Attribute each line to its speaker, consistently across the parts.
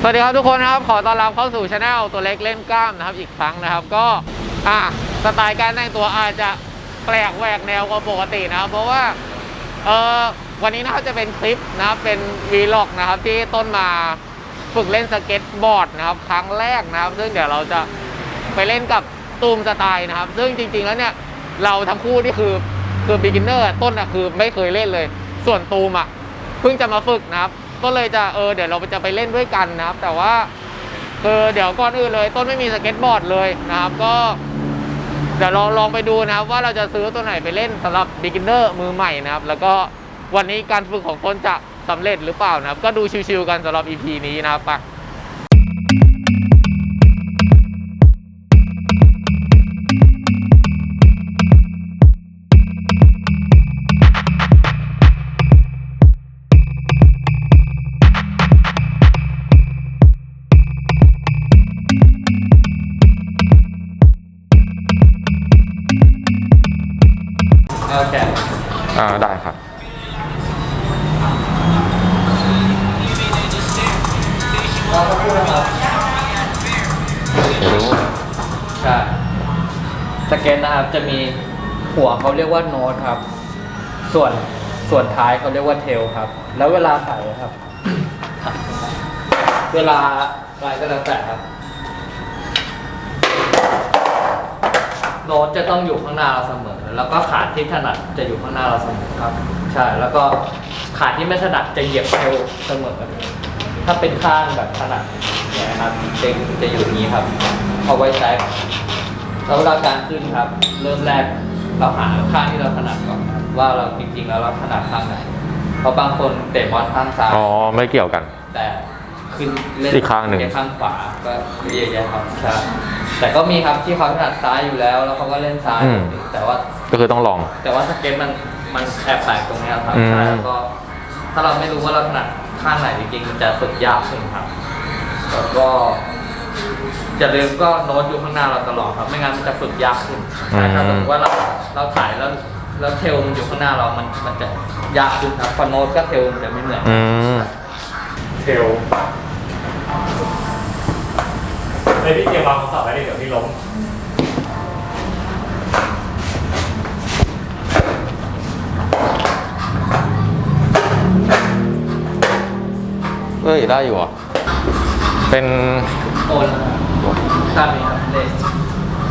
Speaker 1: สวัสดีครับทุกคนนะครับ ขอต้อนรับเข้าสู่ช anel ตัวเล็กเล่นกล้ามนะครับอีกครั้งนะครับ ก็อะสไตล์การแต่งตัวอาจจะแปลกแหวกแนวกว่าปกตินะครับ เพราะว่าเออวันนี้นะครับจะเป็นคลิปนะครับ เป็นวีล็อกนะครับ ที่ต้นมาฝึกเล่นสเก็ตบอร์ดนะครับ ครั้งแรกนะครับ ซึ่งเดี๋ยวเราจะไปเล่นกับตูมสไตล์นะครับ ซึ่งจริง ๆ แล้วเนี่ยเราทั้งคู่นี่คือคือ beginner ต้นอะคือไม่เคยเล่นเลย ส่วนตูมอะเพิ่งจะมาฝึกนะครับ ก็เลยจะเออเดี๋ยวเราจะไปเล่นด้วยกันนะครับ แต่ว่าคือเดี๋ยวก่อนอื่นเลย ต้นไม่มีสเก็ตบอร์ดเลยนะครับ ก็ เดี๋ยวลองลองไปดูนะครับ ว่าเราจะซื้อตัวไหนไปเล่นสำหรับ beginner มือใหม่นะครับ แล้วก็วันนี้การฝึกของต้นจะสำเร็จหรือเปล่านะครับ ก็ดูชิวๆกันสำหรับ EP นี้นะครับไป
Speaker 2: โอเค
Speaker 1: อ่าได้ครับ
Speaker 2: เราก็พูดนะครับ
Speaker 1: รู้
Speaker 2: ใช่สเก็ตนะครับจะมีหัวเขาเรียกว่าโน้ตครับ ส่วนส่วนท้ายเขาเรียกว่าเทลครับ แล้วเวลาถ่ายครับ เวลาอะไรก็แล้วแต่ครับ โน้ตจะต้องอยู่ข้างหน้าเราเสมอ แล้วก็ขาที่ถนัดจะอยู่ข้างหน้าเราเสมอครับ ใช่ แล้วก็ขาที่ไม่ถนัดจะเหยียบเทลเสมอ ถ้าเป็นข้างแบบถนัดเนี่ยนะครับจะจะอยู่อย่างนี้ครับ เอาไว้ใช้แล้วเวลาการขึ้นครับ เริ่มแรกเราหาข้างที่เราถนัดก่อนครับว่าเราจริงๆแล้วเราถนัดข้างไหน เพราะบางคนเตะบอลข้างซ้าย
Speaker 1: อ๋อ ไม่เกี่ยวกัน
Speaker 2: แต่ ขึ้นเล่น
Speaker 1: อีกข้างหนึ่ง
Speaker 2: แค่ข้างขวาก็เยอะแยะครับใช่แต่ก็มีครับที่เขาถนัดซ้ายอยู่แล้ว แล้วเขาก็เล่นซ้าย
Speaker 1: อืม
Speaker 2: แต่ว่า
Speaker 1: ก็คือต้องลอง
Speaker 2: แต่ว่าสเก็ตมันมันแอบแปลกตรงเนี้ยครับ
Speaker 1: อืม
Speaker 2: ใช่แล้วก็ ถ้าเราไม่รู้ว่าเราถนัดข้างไหนจริงๆมันจะฝึกยากขึ้นครับแล้วก็อย่าลืมก็โน้ตอยู่ข้างหน้าเราตลอดครับ ไม่งั้นมันจะฝึกยากขึ้นใช่ถ้าสมมติว่าเราเราถ่ายแล้วแล้วเทลมันอยู่ข้างหน้าเรามันมันจะยากขึ้นครับเพอโน้ตก็เทลมันจะไม่เหมือน
Speaker 1: อืม
Speaker 3: เทล ไอพี่เกียร์วางโทรศัพท์ไว้ดิเดี๋ยวพี่ล้ม
Speaker 1: เอ้ยได้อยู่อะเป็น
Speaker 2: โอนข้ามนี้ครับเลข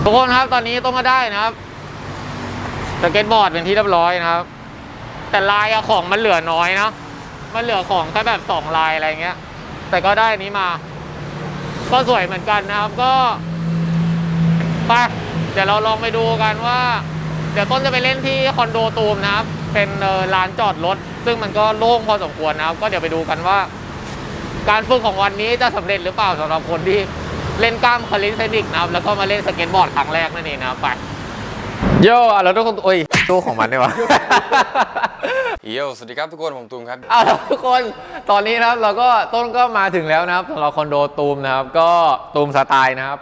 Speaker 1: ทุกคนครับตอนนี้ต้องมาได้นะครับสเก็ตบอร์ดเป็นที่เรียบร้อยนะครับ แต่ลายอะของมันเหลือน้อยนะมันเหลือของแค่แบบสองลายอะไรเงี้ย แต่ก็ได้อันนี้มา ก็สวยเหมือนกันนะครับก็ไปเดี๋ยวเราลองไปดูกันว่า เดี๋ยวต้นจะไปเล่นที่คอนโดตูมนะครับ เป็นเอ่อลานจอดรถ ซึ่งมันก็โล่งพอสมควรนะครับ ก็เดี๋ยวไปดูกันว่า การฝึกของวันนี้จะสำเร็จหรือเปล่าสำหรับคนที่เล่นกล้ามคาลินเทนิกนะครับ แล้วก็มาเล่นสเก็ตบอร์ดครั้งแรกนั่นเองนะครับไปโย่อะแล้วทุกคนโอ้ยตู้ของมันได้วะ
Speaker 4: เ yo สวัสดีครับทุกคนผมตูมครับ
Speaker 1: เอาละทุกคนตอนนี้นะครับเราก็ต้นก็มาถึงแล้วนะครับสำหรับคอนโดตูมนะครับ ก็ตูมสไตล์นะครับ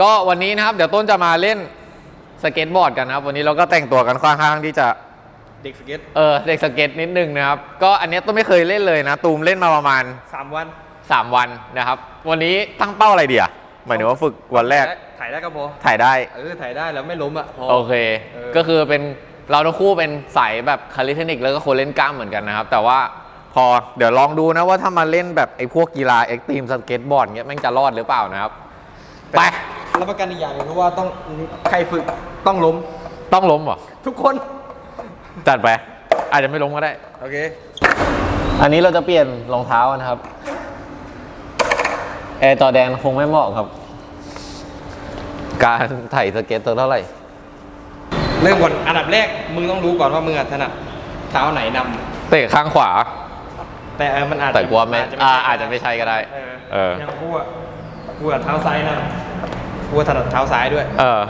Speaker 1: ก็วันนี้นะครับ เดี๋ยวต้นจะมาเล่นสเก็ตบอร์ดกันนะครับ วันนี้เราก็แต่งตัวกันค่อนข้างที่จะ
Speaker 2: เด็กสเก็ต
Speaker 1: เออเด็กสเก็ตนิดนึงนะครับ ก็อันเนี้ยต้นไม่เคยเล่นเลยนะ ตูมเล่นมาประมาณ
Speaker 2: สามวัน
Speaker 1: 3 วันนะครับ วันนี้ตั้งเป้าอะไรเดียหมายถึงว่าฝึกวันแรก
Speaker 2: ถ่ายได้ก็พอ
Speaker 1: ถ่ายได้
Speaker 2: เออถ่ายได้แล้วไม่ล้มอะพอ
Speaker 1: โอเค
Speaker 2: เออ
Speaker 1: ก็คือเป็น เราทั้งคู่เป็นสายแบบคาลิเทนิกแล้วก็คนเล่นกล้ามเหมือนกันนะครับ แต่ว่าพอเดี๋ยวลองดูนะว่าถ้ามาเล่นแบบไอ้พวกกีฬาเอ็กตรีมสเก็ตบอร์ดเงี้ยแม่งจะรอดหรือเปล่านะครับ ไป
Speaker 5: รับประกันอีกอย่างหนึงคือว่าต้องใครฝึกต้องล้ม
Speaker 1: ต้องล้มเหรอ
Speaker 5: ทุกคน
Speaker 1: จัดไป อาจจะไม่ล้มก็ได้
Speaker 5: โอเค
Speaker 1: อันนี้เราจะเปลี่ยนรองเท้านะครับ แอร์จอแดนคงไม่เหมาะครับ การไถ่สเก็ตตัวเท่าไหร่
Speaker 5: เริ่มก่อนอันดับแรกมึงต้องรู้ก่อนว่ามึงอะถนัดเท้าไหนนำ
Speaker 1: เตะข้างขวา
Speaker 5: แต่เออมันอาจจะ
Speaker 1: แต่กลัวไม่
Speaker 5: จจะ
Speaker 1: อ่า
Speaker 5: ใช่
Speaker 1: อาจจะไม่ใช่ก็ได้
Speaker 5: เออ
Speaker 1: เออ
Speaker 5: อย่างกูอะกูอะเท้าซ้ายนำกูอะถนัดเท้าซ้ายด้วย
Speaker 1: เออ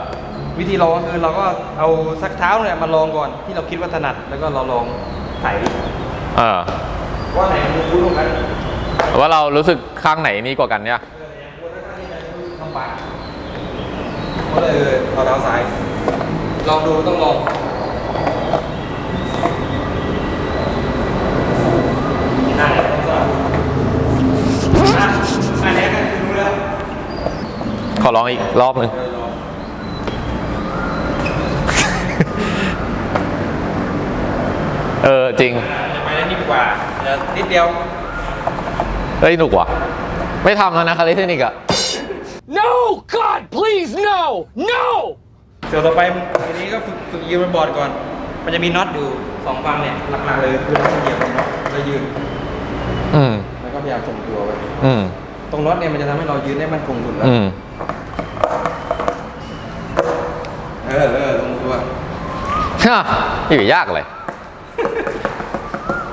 Speaker 5: วิธีลองก็คือเราก็เอาสักเท้าเนี่ยมาลองก่อนที่เราคิดว่าถนัดแล้วก็เราลองไถ่
Speaker 1: เออ
Speaker 5: ว่าไหนมึงคุ้นกว่ากัน
Speaker 1: ว่าเรารู้สึกข้างไหนนี่กว่ากันเนี่ย
Speaker 5: ลำบากก็เลยเอาเท้าซ้าย ลองดูต้องลองข
Speaker 1: อร้องอีกรอบหนึ่ง
Speaker 5: เออ
Speaker 1: จริง
Speaker 5: ไปแล้วนิดกว่าเดี๋ยวนิดเดียว
Speaker 1: เฮ้ยหนุกว่ะ ไม่ทำแล้วนะคาริเทนิกอะ
Speaker 6: No God please no no
Speaker 5: เดี๋ยวต่อไปทีนี้ก็ฝึกฝึกยืนบนบอร์ดก่อน มันจะมีน็อตอยู่สองฝั่งเนี่ยหลักๆเลยคือเราต้องเหยียบตรงน็อตแล้วยืน
Speaker 1: อืม
Speaker 5: แล้วก็พยายามส่งตัวไว้
Speaker 1: อืม
Speaker 5: ตรงน็อตเนี่ยมันจะทำให้เรายืนได้มั่นคงสุดแล้ว
Speaker 1: อืม
Speaker 5: เออเออลงตัว
Speaker 1: ฮะอยู่ยากเลย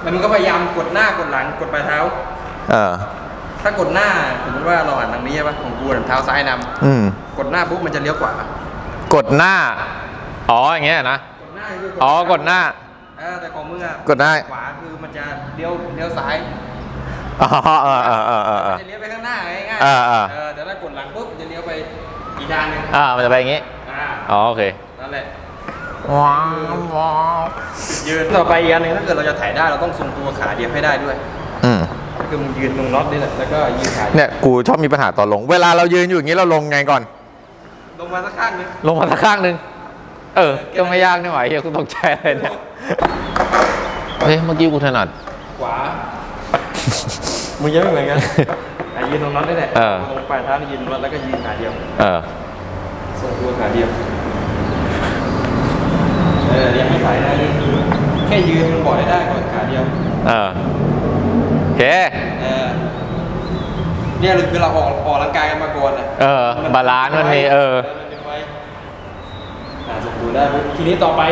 Speaker 5: แล้วมันก็พยายามกดหน้ากดหลังกดปลายเท้า
Speaker 1: เออ
Speaker 5: ถ้ากดหน้าสมมติว่าเราหันทางนี้ใช่ปะของกูหันเท้าซ้ายน
Speaker 1: อืมำ
Speaker 5: กดหน้าปุ๊บมันจะเลี้ยวขวา
Speaker 1: กดหน้า อ๋ออย่างเงี้ยนะ
Speaker 5: กดหน้าคื
Speaker 1: อ๋อกดหน้า
Speaker 5: เออแต่ของมึงอะ
Speaker 1: กดหน้า
Speaker 5: ขวาคือมันจะเลี้ยวเลี้ยวซ้าย
Speaker 1: อ๋อเออเออเออเออเอ
Speaker 5: มัน
Speaker 1: อ
Speaker 5: จะเลี้ยวไปข้างหน้าง่าย
Speaker 1: อ่าอ่า
Speaker 5: เออ แต่ถ้ากดหลังปุ๊บมันจะเลี้ยวไปอีกทางหนึง
Speaker 1: อ่ามันจะไปอย่างงี้
Speaker 5: อ่า
Speaker 1: อ๋อโอเค
Speaker 5: นั่นแหละ
Speaker 1: ว้าวว้าว
Speaker 5: ยืนต่อไปอีกอันหนึงถ้าเกิดเราจะถ่ายได้เราต้องทรงตัวขาเดียวให้ได้ด้วย
Speaker 1: อืม
Speaker 5: คือมึงยืนตรงน็อตนี่แหละแล้วก็ยืนขา
Speaker 1: เนี่ยกูชอบมีปัญหาตอนลง เวลาเรายืนอยู่อย่างนี้เราลงไงก่อน
Speaker 5: ลงมาสักข้างหนึง
Speaker 1: ลงมาสักข้างหนึ่งเออก็ไม่ยากนี่หว่าเฮียกูตกใจเลยเนี่ยเฮ้ยเมื่อกี้กูถนัด
Speaker 5: ขวามึงยังไม่เหมือนกันอะยืนตรงน็อตนี่แหละ
Speaker 1: เออ
Speaker 5: ตรงปลายเท้านี่ยืนน็อตแล้วก็ยืนขาเดียว
Speaker 1: เออ
Speaker 5: ทรงตัวขาเดียวเออยังไม่ถ่ายได้ยืนแค่ยืนมันบอกได้ได้ก่อนขาเดียว
Speaker 1: เออโอเค
Speaker 5: เออเนี่ยคือเราออกออกกำลังกายกันมาก่อนนะ
Speaker 1: เออบาลานซ์มันมีเออ
Speaker 5: มันเป็นไว้อ่าทรงตัวได้ปุ๊บทีนี้ต่อไป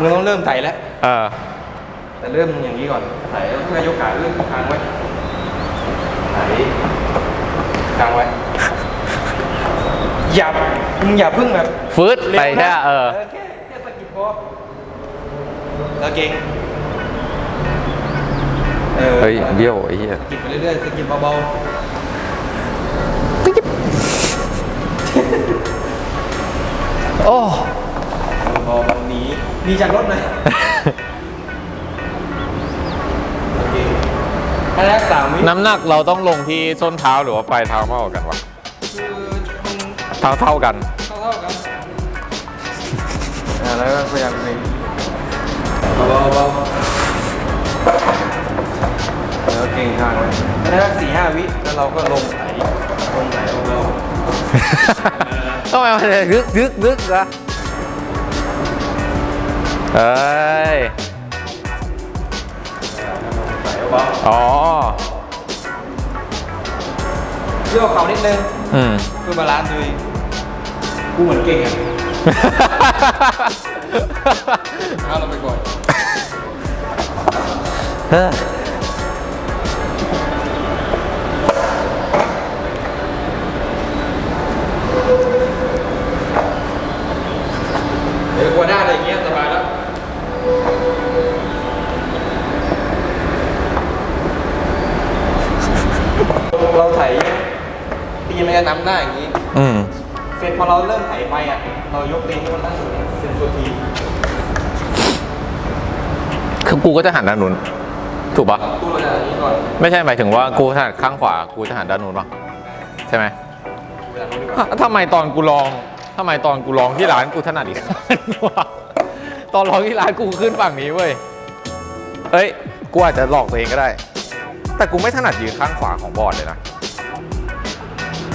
Speaker 5: มึงต้องเริ่มไถ่แล้ว
Speaker 1: เออ
Speaker 5: แต่เริ่มอย่างนี้ก่อนไถ่แล้วก็ยกขาเริ่มค้างไว้ไถ่ค้างไว้อย่ามึงอย่าเพิ่งแบบ
Speaker 1: ฟืดไปแค่เออ
Speaker 5: แค่แค่สะกิดพอแล้วเก่งออ
Speaker 1: เฮ้ยเบี้ยวไอ้เหี้ย
Speaker 5: สะกิดไปเรื่อยๆสะกิดเบา
Speaker 1: โอ้
Speaker 5: ๆเบาๆหนีหนีจากรถหน่อยโอเคอันแรกสามวิ
Speaker 1: น้ำหนักเราต้องลงที่ส้นเท้าหรือว่าปลายเท้ามากกว่ากันวะ
Speaker 5: คือมึง
Speaker 1: เท่าเท่ากัน
Speaker 5: เท่าๆกันอ่าแล้วก็พยายามหนีเบาๆเบาๆ แล้วเก่งทางไว้อันแรกสี่ห้าวิแล้วเราก็ลงไถลลงไถเบา
Speaker 1: ทำไมมันลยดึกดึกดึกนะเอ้ย
Speaker 5: ใส่เบา
Speaker 1: อ๋อ
Speaker 5: ๆโยกเขานิดนึง
Speaker 1: อืม
Speaker 5: เพื่อบาลานซ์ดูกกูเหมือนเก่งอะเอาเราไปก่อน
Speaker 1: เรา
Speaker 5: ไถตีมันจะนำหน้าอย่างนี้
Speaker 1: อืม
Speaker 5: เสร็จพอเราเริ่มไถไปอะ เรายกตีนให้มันตั้งอยู่เนี่ยเป็นตัวที
Speaker 1: คือกูก็จะหันด้านนู้นถูกปะ
Speaker 5: ตู้เราจะอย่างนี้ก่อน
Speaker 1: ไม่ใช่หมายถึงว่ากูถนัดข้างขวา กูจะหันด้านนู้นปะใช่ไหม
Speaker 5: เวลานี้ดีกว่า
Speaker 1: ฮะทำไมตอนกูลองทำไมตอนกูลองที่ร้านกูถนัดอีกข้างวะตอนลองที่ร้านกูขึ้นฝั่งนี้เว้ยเอ้ย กูอาจจะหลอกตัวเองก็ได้ แต่กูไม่ถนัดยืนข้างขวาของบอร์ดเลยนะ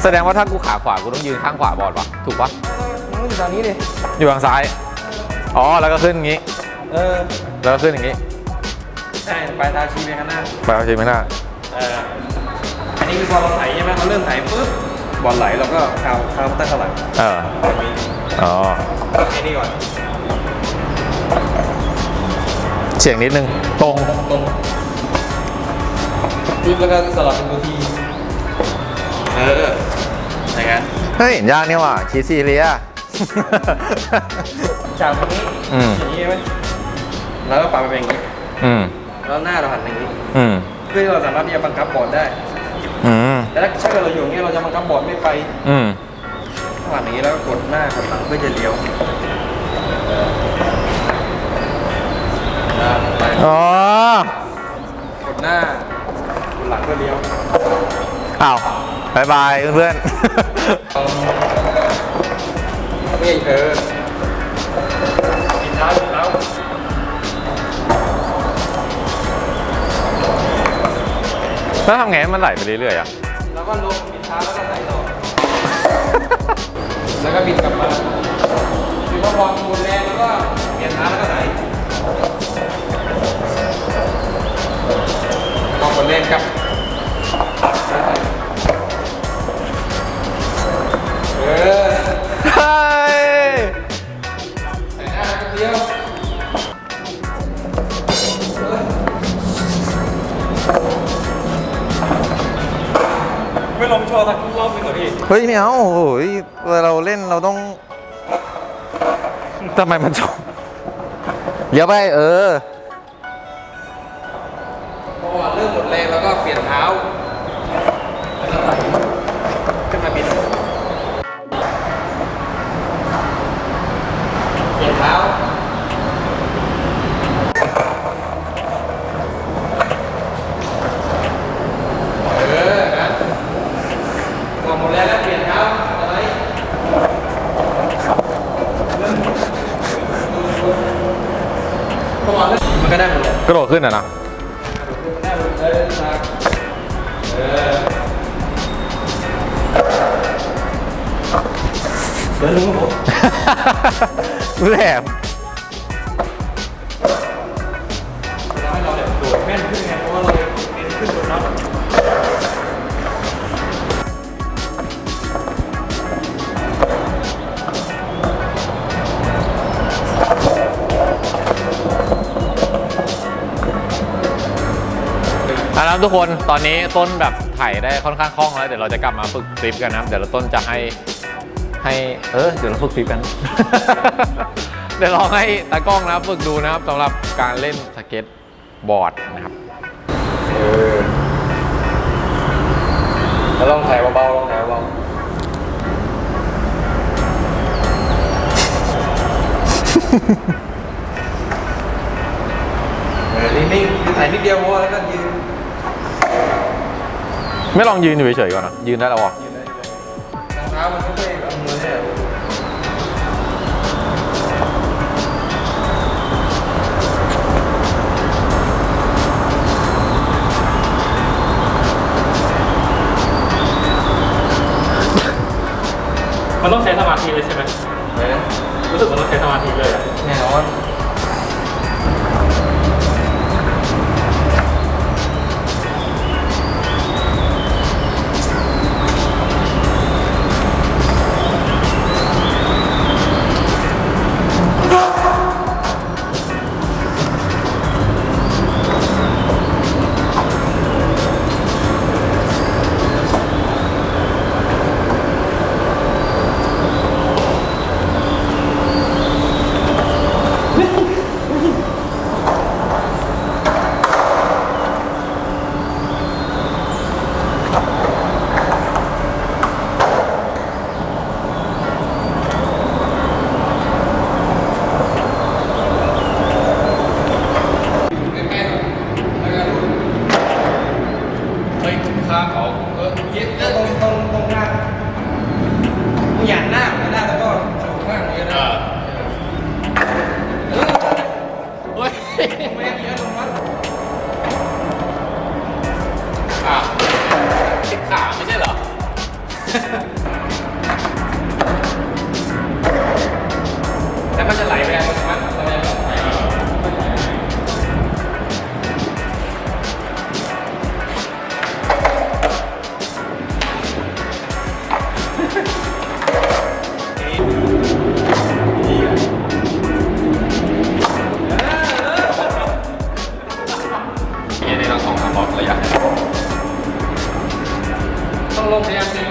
Speaker 1: แสดงว่าถ้ากูขาขวากูต้องยืนข้างขวาบอร์ดปะถูกปะ
Speaker 5: มันก็อยู่ตอนนี้ดิ
Speaker 1: อยู่ทางซ้าย อ๋อ แล้วก็ขึ้นอย่างงี้
Speaker 5: เออ
Speaker 1: แล้วก็ขึ้นอย่างงี้
Speaker 5: ใช่ปลายเท้าชี้ไปข้างหน้า
Speaker 1: ไปเอาทีไม่น่า
Speaker 5: เออ อันนี้คือพอเราไถใช่ไหมเราเริ่มไถปุ๊บบอลไหลเราก็เท้าเท้าตั้งข้างหลัง
Speaker 1: เออ
Speaker 5: แบบนี้
Speaker 1: อ๋อ
Speaker 5: แค่นี้ก่อน
Speaker 1: เฉียงนิดนึง ตรง
Speaker 5: ตรง ปุ๊บแล้วก็สลับเป็นตัวทีเอออย่างนั้น
Speaker 1: เฮ้ยเห็นยากนี่ว่ะชีซีเรีย
Speaker 5: จากตรงนี้
Speaker 1: อืม
Speaker 5: อย่างนี้ใช่ไหมแล้วก็ปาไปเป็นอย่างนี้
Speaker 1: อืม
Speaker 5: แล้วหน้าเราหันอย่างนี้
Speaker 1: อืม
Speaker 5: เพื่อที่เราสามารถที่จะบังคับบอร์ดได้
Speaker 1: อืม
Speaker 5: แต่ถ้าถ้าเกิดเราอยู่อย่างนี้เราจะบังคับบอร์ดไม่ไป
Speaker 1: อืม
Speaker 5: หันอย่างนี้แล้วก็กดหน้ากดหลังเพื่อจะเลี้ยวหน้าไป
Speaker 1: อ๋อ
Speaker 5: กดหน้ากด หลังเพื่อเลี้ยว
Speaker 1: อ้าวบายบายเพื่อน
Speaker 5: ไม่เออ
Speaker 3: กินเช้ากินเช้า
Speaker 1: ๆแล้วทำไงให้มันไหลไปเรื่อยๆอะ
Speaker 5: แล้วก็ลงบินช้าแล้วก็ใส่ต่อ แล้วก็บินกลับมาคือว่าวางหมุนแรงแล้วก็เปลี่ยนช้าแล้วก็ไหล
Speaker 3: ไม่ลงโชว์สักรอบหนึงเหรอพี่
Speaker 1: เฮ้ยไม่เอาโอ้ยเวลาเราเล่นเราต้องทำไมมันจบเดี๋ยวไป เออ
Speaker 5: พอเริ่มหมดแรงแล้วก็เปลี่ยนเท้าแล้วก็ไหลขึ้นมาบิน ก็ได้หมดเลย
Speaker 1: กระโดดขึ้นอะนะแหลม ทุกคนตอนนี้ต้นแบบไถ่ได้ค่อนข้างคล่องแล้วเดี๋ยวเราจะกลับมาฝึกฟลิปกันนะครับเดี๋ยวเราต้นจะให้ให้เออเดี๋ยวเราฝึกฟลิปกัน เดี๋ยวลองให้ตากล้องนะครับฝึกดูนะครับสำหรับการเล่นสเก็ตบอร์ดนะครับ
Speaker 5: แล้วลองถ่ายเบาๆลองถ่ายเบาเออนิ่งๆคือถ่ายนิดเดียวพอแล้วก็ยืน
Speaker 1: ไม่ลองยืนอยู่เฉยๆก่อนนะยืนได้แล้วอะ
Speaker 5: รองเท้ามันไม่ค่อยเอามือเนี่ย
Speaker 3: มันต้องใช้สมาธิเลยใช่ไหม
Speaker 5: เห็นไหม
Speaker 3: รู้สึกมันต้องใช้สมาธิเลยอะ
Speaker 5: แน่นอน ต้อง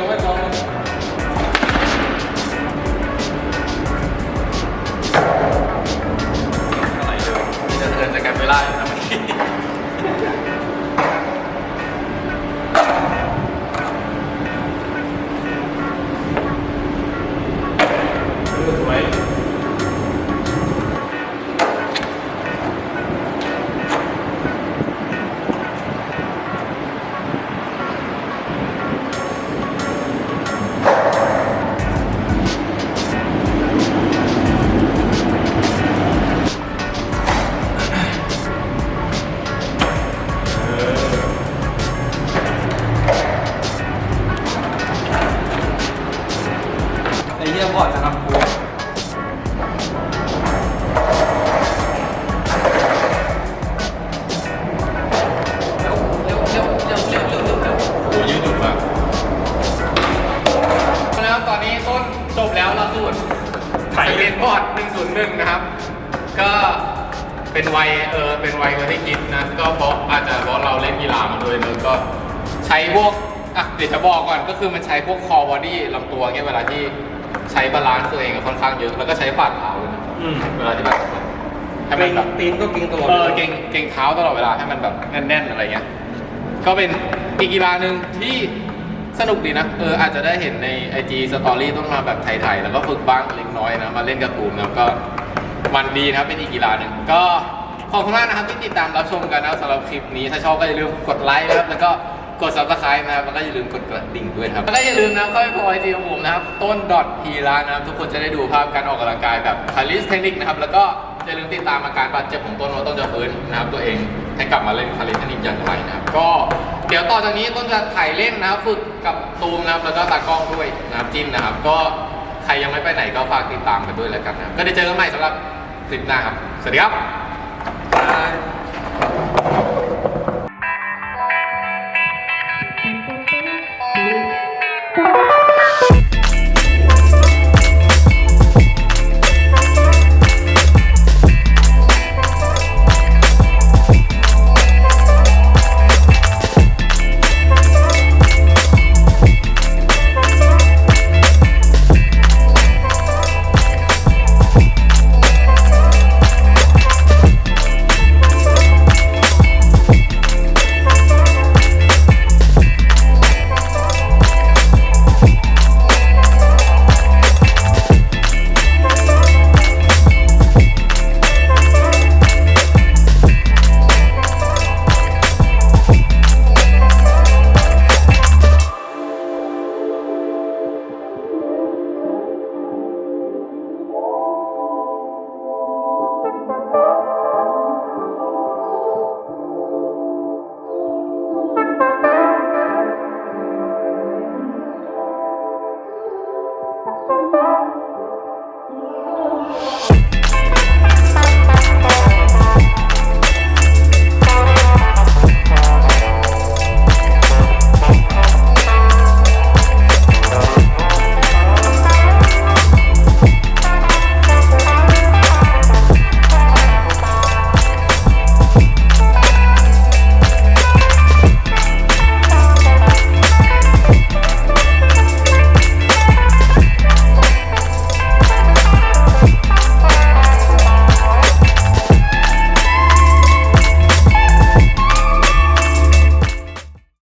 Speaker 5: หนึ่งนะครับ ก็เป็นวัยเออเป็นวัยวัยที่คิดนะก็
Speaker 1: เพ
Speaker 5: ราะ
Speaker 1: อาจจะเพราะ
Speaker 5: เราเล่นกีฬามาด้ว
Speaker 1: ยเนอะก็
Speaker 3: ใช้
Speaker 1: พวกอะเดี๋ยวจะบอกก่อนก็คือมันใช้พวกคอบอดี้ลำตัวเงี้ยเวลาที่ใช้บาลานซ์ตัวเองค่อนข้างเยอะแล้วก็ใช้ฝ่าเท้า
Speaker 3: อืม
Speaker 1: เวลาที่แบบให้มันแบบ
Speaker 5: ตีนก็เก่งตลอด
Speaker 1: เออเก่งเก่งเท้าตลอดเวลาให้มันแบบแน่นๆอะไรเงี้ย ก็เป็นอีกกีฬาหนึ่งที่ สนุกดีนะ เอออาจจะได้เห็นใน IG Story ต้องมาแบบไทยๆ แล้วก็ฝึกบ้างเล็กน้อยนะ มาเล่นกับกลุ่มนะก็มันดีนะเป็นอีกกีฬาหนึ่งก็ขอบคุณมากนะครับที่ติดตามรับชมกันนะสำหรับคลิปนี้ ถ้าชอบก็อย่าลืมกดไลค์นะครับ แล้วก็กด subscribe นะครับ แล้วก็อย่าลืมกดกระดิ่งด้วยครับ แล้วก็อย่าลืมนะครับเข้าไปพอไอจีของผมนะครับ ต้นดอทพีระนะครับทุกคนจะได้ดูภาพการออกกำลังกายแบบคาลิสเทคนิคนะครับ แล้วก็อย่าลืมติดตามอาการบาดเจ็บของต้นว่าต้นจะฟื้นนะครับตัวเองให้กลับมาเล่นคาลิสเทคนิคอย่างไรนะครับ ก็ เดี๋ยวต่อจากนี้ต้นจะถ่ายเล่นนะครับฝึกกับตูมนะครับแล้วก็ตากล้องด้วยนะครับจิ้มนะครับ ก็ใครยังไม่ไปไหนก็ฝากติดตามกันด้วยแล้วกันนะครับก็ได้เจอกันใหม่สำหรับคลิปหน้าครับ สวัสดีครับ
Speaker 5: Bye.